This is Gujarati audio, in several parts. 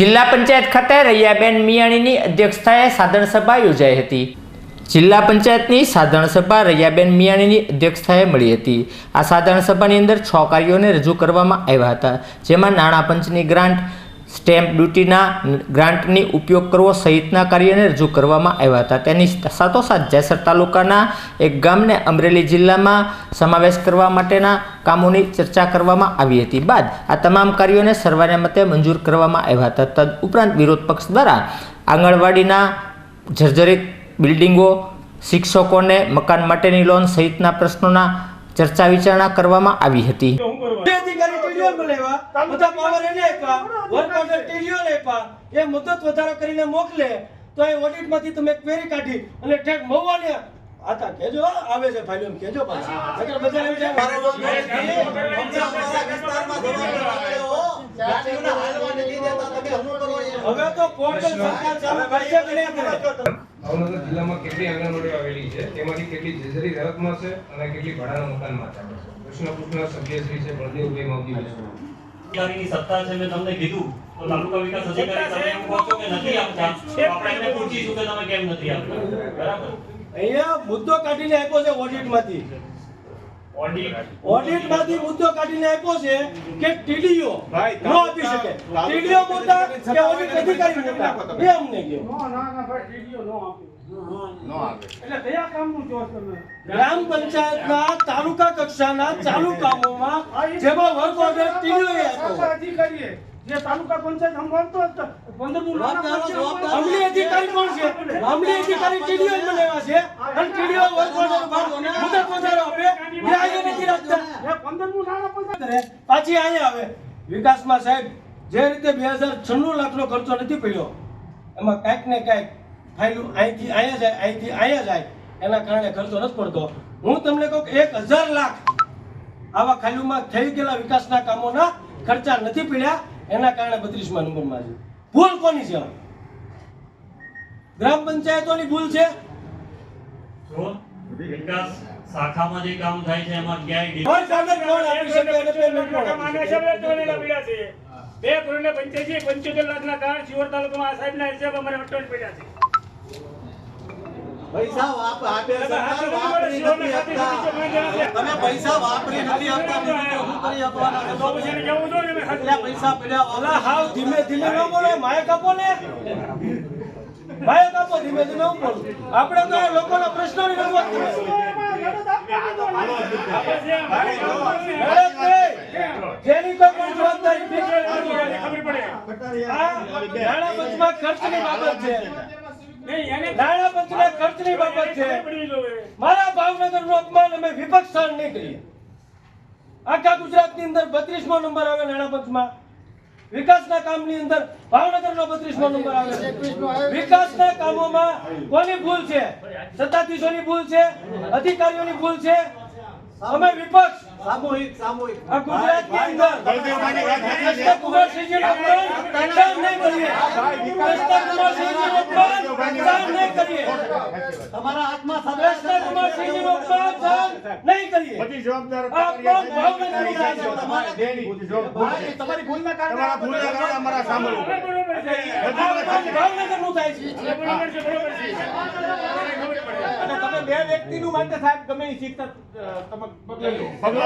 જિલ્લા પંચાયત ખાતે રૈયાબેન મિયાણીની અધ્યક્ષતાએ સાધન સભા યોજાઈ હતી. જિલ્લા પંચાયતની સાધારણ સભા રૈયાબેન મિયાણીની અધ્યક્ષતાએ મળી હતી. આ સાધારણ સભાની અંદર છ કાર્યોને રજૂ કરવામાં આવ્યા હતા, જેમાં નાણાં પંચની ગ્રાન્ટ સ્ટેમ્પ ડ્યુટીના ગ્રાન્ટની ઉપયોગ કરવો, સહિતના કાર્યોને રજૂ કરવામાં આવ્યા હતા. તેની સાથોસાથ જેસર તાલુકાના એક ગામને અમરેલી જિલ્લામાં સમાવેશ કરવા માટેના કામોની ચર્ચા કરવામાં આવી હતી. બાદ આ તમામ કાર્યોને સર્વાને મતે મંજૂર કરવામાં આવ્યા હતા. તદ ઉપરાંત વિરોધ પક્ષ દ્વારા આંગણવાડીના જર્જરિત બિલ્ડિંગો, શિક્ષકોને મકાન માટેની લોન સહિતના પ્રશ્નોના ચર્ચા વિચારણા કરવામાં આવી હતી. બધા પાવર એને આપ્યા. આપ્યા. એ મુદત વધારો કરીને મોકલે. તો એ ઓડિટમાંથી તમે ક્વેરી કાઢી અને ઠેક મહુવાને આતા કેજો આવે છે ભાઈઓ એમ કેજો પાછા. નકર બધા એમ છે હવે તો પોર્ટલ સરકાર ચાલુ કરશે છે ભાવનગર જિલ્લામાં કેટલી આંગણવાડીઓ આવેલી છે? તેમાંથી કેટલી જર્જરી હાલતમાં છે અને કેટલી ભાડાના મકાનમાં છે? પૂછનાર સભ્યશ્રી છે બળદેવભાઈ માવજી અધિકારીની સત્તા છે મેં તમને કીધું. તો તાલુકા વિકાસ અધિકારી તમે એમ કહો છો કે નથી આપતા તો આપણે એમને પૂછીશું કે તમે કેમ નથી આપતા. બરાબર? અહીંયા મુદ્દો કાઢીને આપ્યો છે ઓડિટમાંથી ઓડિટ ઓડિટ મુદ્દો કાઢીને આપ્યો છે કે ટીડીઓ નો આપી શકે. ટીડીઓ મોટા કે ઓડિટ અધિકારી મોટા એ અમને કહો ગ્રામ પંચાયતના તાલુકા કક્ષાના ચાલુ કામોમાં જેમાં વર્ક ઓર્ડર ટીડીઓ જે તાલુકા પંચાયત સંભાળતો હતો પંદરમું અમલી અધિકારી કોણ છે? અમલી અધિકારી ટીડીઓ જ બનાવ્યા છે. અને ટીડીઓ મુદત વધારો આપે. એ અહીંયા નથી રાખતા. પંદરમું નાણાં પંચાયત પાછી અહીંયા આવે. વિકાસમાં સાહેબ જે રીતે બે હજાર છન્નું લાખનો ખર્ચો નથી પડ્યો એમાં કાંઈક ને કાંઈક ફાઇલું અહીંથી અહીંયા જાય અહીંથી અહીંયા જાય. એના કારણે ખર્ચો નથી પડતો. હું તમને કહું કે એક હજાર લાખ આવા ખાલીમાં થઈ ગયેલા વિકાસના કામોના ખર્ચા નથી પડ્યા. એના કારણે બત્રીસમાં નંબરમાં છે. ભૂલ કોની છે? ગ્રામ પંચાયતોની ભૂલ છે? જો વિકાસ શાખામાં જે કામ થાય છે એમાં ક્યાંય? બે કરોડ ને પંચ્યાસી પંચોતેર લાખના કાર્ડ શિવર તાલુકામાં આ સાહેબના હિસાબ અમારે અટવાઈ પડ્યા છે. પૈસા વાપ- આપે સરકાર વાપરી નથી આપતા. તમે પૈસા વાપરી નથી આપતા હું કરી આપવાના? તો પછી એને કેવું જોઈએ મે એટલે પૈસા પડ્યા ઓલા હાવ ધીમે ધીમે ન બોલો માયક આપો ને. માયક આપો ધીમે ધીમે હું બોલું. આપણે તો આ લોકોના પ્રશ્નોની રજૂઆત કરીએ છીએ. લડતભાઈ, કોઈ જવાબદારી ખબર પડે. આ નાણાં પંચમાં ખર્ચની બાબત છે. નહીં એને નાણાં બાબત છે. મારા ભાવનગરનું અપમાન અમે વિપક્ષ સ્થાન નહીં કરીએ આખા ગુજરાતની અંદર બત્રીસમો નંબર આવે નાણાં પંચમાં વિકાસના કામની અંદર ભાવનગરનો બત્રીસમો નંબર આવે. છે વિકાસના કામોમાં કોની ભૂલ છે? સત્તાધીશોની ભૂલ છે? અધિકારીઓની ભૂલ છે? અમે વિપક્ષ સામૂહિક સામૂહિક આ ગુજરાતની અંદર કૃષ્ણકુમારસિંહજીનું અપમાન સહન નહીં કરીએ કૃષ્ણકુમારસિંહજીનું અપમાન સહન નહીં કરીએ તમારા હાથમાં સત્તા કુમારસિંહજી નો અપમાન નહીં કરીએ આ અપમાન ભાવનગરનું તમારા દેની જવાબદારી તમારી ભૂલના કારણે આ બધું બરોબર છે આ અપમાન ભાવનગરનું થાય છે. બરોબર છે બરોબર છે બે વ્યક્તિનું માટે સાહેબ ગમે એ શિક્ષક તમે પગલે લો. હાલો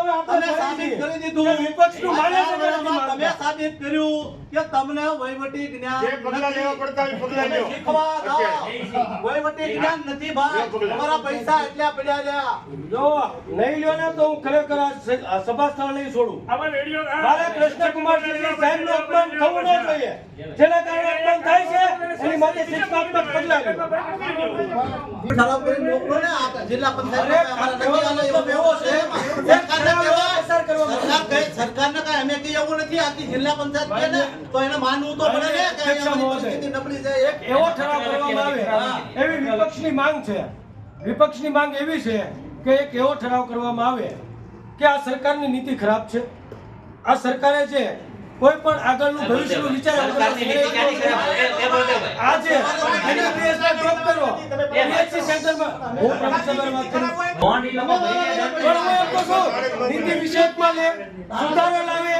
હવે આપણે સાબિત કરી દીધું. વિપક્ષનું માને છે કે નથી તમે સાબિત કર્યું કે તમને વહીવટી જ્ઞાન નથી. શીખવા દો. વહીવટી જ્ઞાન નથી ભાઈ. તમારા પૈસા એટલા પડ્યા રહ્યા જો નહીં લ્યો ને તો હું ખરેખર આ સભા સ્થળ નહીં છોડું. મારે કૃષ્ણકુમાર સાહેબનું અપમાન થવું ન જોઈએ. જેના કારણે અપમાન માટે શિક્ષાત્મક પગલાં જિલ્લા પંચાયત. સરકારને કઈ- સરકારને કઈ અમે કઈ એવું નથી આખી જિલ્લા પંચાયત તો એને માનવું તો પડે ને કે નબળી છે એક એવો ઠરાવ કરવામાં આવે. એવી વિપક્ષની માંગ છે. વિપક્ષની માંગ એવી છે કે એક એવો ઠરાવ કરવામાં આવે કે આ સરકારની નીતિ ખરાબ છે. આ સરકારે છે કોઈ પણ આગળનું ભવિષ્યનું વિચાર આજે MBBS ડ્રોપ કરો PHC સેન્ટરમાં હું પ્રમુખ વાત કરું. પણ હું એમ છું, નીતિ વિષયકમાં લે સુધારો લાવે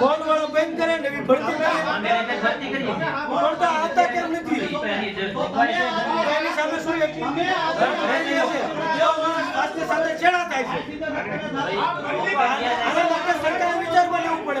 ફોન વાળો બંધ કરે નવી ભરતી લાવે. પણ તો આવતા કેમ નથી? એની સામે શું એક સ્વાસ્થ્ય સાથે છેડા થાય છે. સરકારે લેવું પડે.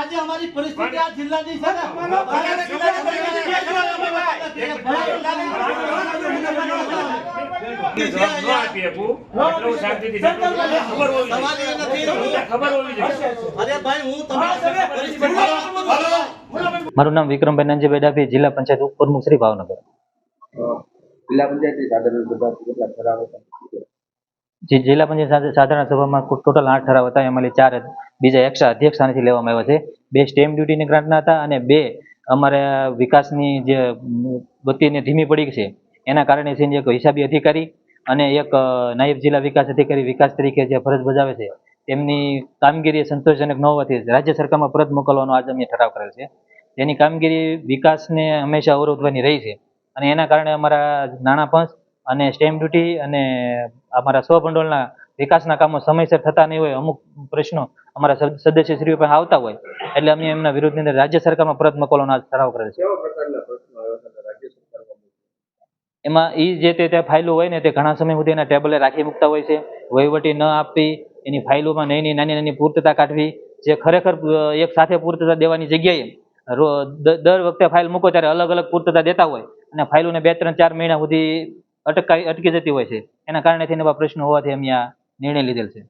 આજે અમારી પરિસ્થિતિ આ જિલ્લાની છે મારું નામ વિક્રમભાઈ નંજીભાઈ ડાભી જિલ્લા પંચાયત ઉપપ્રમુખ શ્રી ભાવનગર જિલ્લા પંચાયત કેટલા જે જિલ્લા પંચાયત સાધારણ સભામાં ટોટલ આઠ ઠરાવ હતા. એમાંથી ચાર બીજા એક્સ્ટ્રા અધ્યક્ષ સ્થાનેથી લેવામાં આવ્યા છે. બે સ્ટેમ ડ્યુટીની ગ્રાન્ટના હતા અને બે અમારે વિકાસની જે ગતિને ધીમી પડી છે, એના કારણે છે એક હિસાબી અધિકારી અને એક નાયબ જિલ્લા વિકાસ અધિકારી વિકાસ તરીકે જે ફરજ બજાવે છે, તેમની કામગીરી સંતોષજનક ન હોવાથી રાજ્ય સરકારમાં પરત મોકલવાનો આજે અમે ઠરાવ કરેલ છે. તેની કામગીરી વિકાસને હંમેશા અવરોધવાની રહી છે અને એના કારણે અમારા નાણાં પંચ અને સ્ટેમ્પ ડ્યુટી અને અમારા સ્વભંડોળના વિકાસના કામો સમયસર થતા નહીં હોય અમુક પ્રશ્નો અમારા સદસ્ય સદસ્યશ્રીઓ પણ આવતા હોય એટલે અમે એમના વિરુદ્ધની અંદર રાજ્ય સરકારમાં પરત મોકલવાનો ઠરાવ કરેલ છે. એમાં એ જે તે ત્યાં ફાઇલો હોય ને તે ઘણા સમય સુધી એના ટેબલે રાખી મૂકતા હોય છે વહીવટી ન આપવી એની ફાઇલોમાં નાની નાની નાની પૂર્તતા કાઢવી જે ખરેખર એક સાથે પૂર્તતા દેવાની જગ્યાએ દર વખતે ફાઇલ મૂકો ત્યારે અલગ અલગ પૂર્તતા દેતા હોય અને ફાઇલોને બે ત્રણ ચાર મહિના સુધી અટકાઈ અટકી જતી હોય છે. એના કારણે થઈને એવા પ્રશ્નો હોવાથી અમે આ નિર્ણય લીધેલ છે.